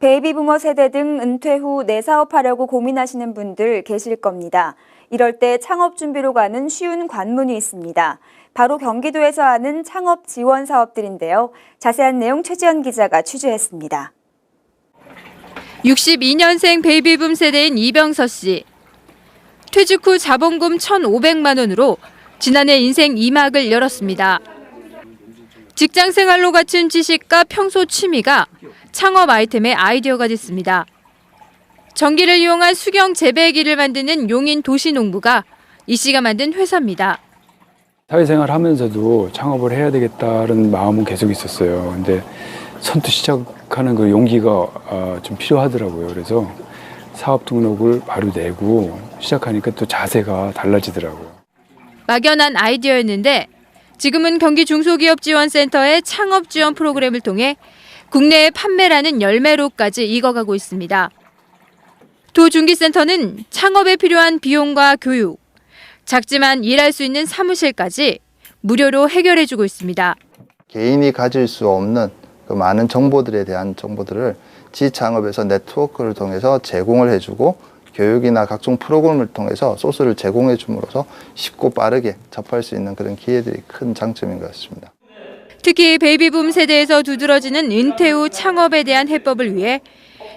베이비부머 세대 등 은퇴 후 내 사업하려고 고민하시는 분들 계실 겁니다. 이럴 때 창업 준비로 가는 쉬운 관문이 있습니다. 바로 경기도에서 하는 창업 지원 사업들인데요. 자세한 내용 최지연 기자가 취재했습니다. 62년생 베이비붐 세대인 이병서 씨. 퇴직 후 자본금 1,500만 원으로 지난해 인생 2막을 열었습니다. 직장 생활로 갖춘 지식과 평소 취미가 창업 아이템의 아이디어가 됐습니다. 전기를 이용한 수경 재배기를 만드는 용인 도시농부가 이 씨가 만든 회사입니다. 사회생활 하면서도 창업을 해야 되겠다는 마음은 계속 있었어요. 근데 선뜻 시작하는 그 용기가 아, 좀 필요하더라고요. 그래서 사업 등록을 바로 내고 시작하니까 또 자세가 달라지더라고요. 막연한 아이디어였는데 지금은 경기 중소기업지원센터의 창업 지원 프로그램을 통해 국내에 판매라는 열매로까지 익어가고 있습니다. 도중기센터는 창업에 필요한 비용과 교육, 작지만 일할 수 있는 사무실까지 무료로 해결해주고 있습니다. 개인이 가질 수 없는 그 많은 정보들에 대한 정보들을 지창업에서 네트워크를 통해서 제공을 해주고 교육이나 각종 프로그램을 통해서 소스를 제공해 줌으로써 쉽고 빠르게 접할 수 있는 그런 기회들이 큰 장점인 것 같습니다. 특히 베이비붐 세대에서 두드러지는 은퇴 후 창업에 대한 해법을 위해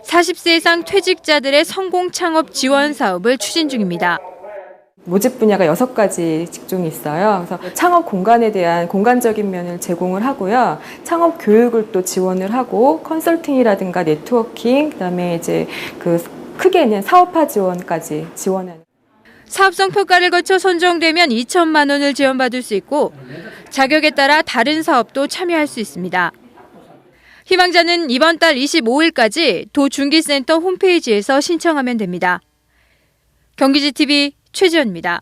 40세 이상 퇴직자들의 성공 창업 지원 사업을 추진 중입니다. 모집 분야가 여섯 가지 직종이 있어요. 그래서 창업 공간에 대한 공간적인 면을 제공을 하고요. 창업 교육을 또 지원을 하고 컨설팅이라든가 네트워킹, 그다음에 이제 그 크게는 사업화 지원까지 지원하는. 사업성 평가를 거쳐 선정되면 2천만 원을 지원받을 수 있고 자격에 따라 다른 사업도 참여할 수 있습니다. 희망자는 이번 달 25일까지 도중기센터 홈페이지에서 신청하면 됩니다. 경기지TV 최지연입니다.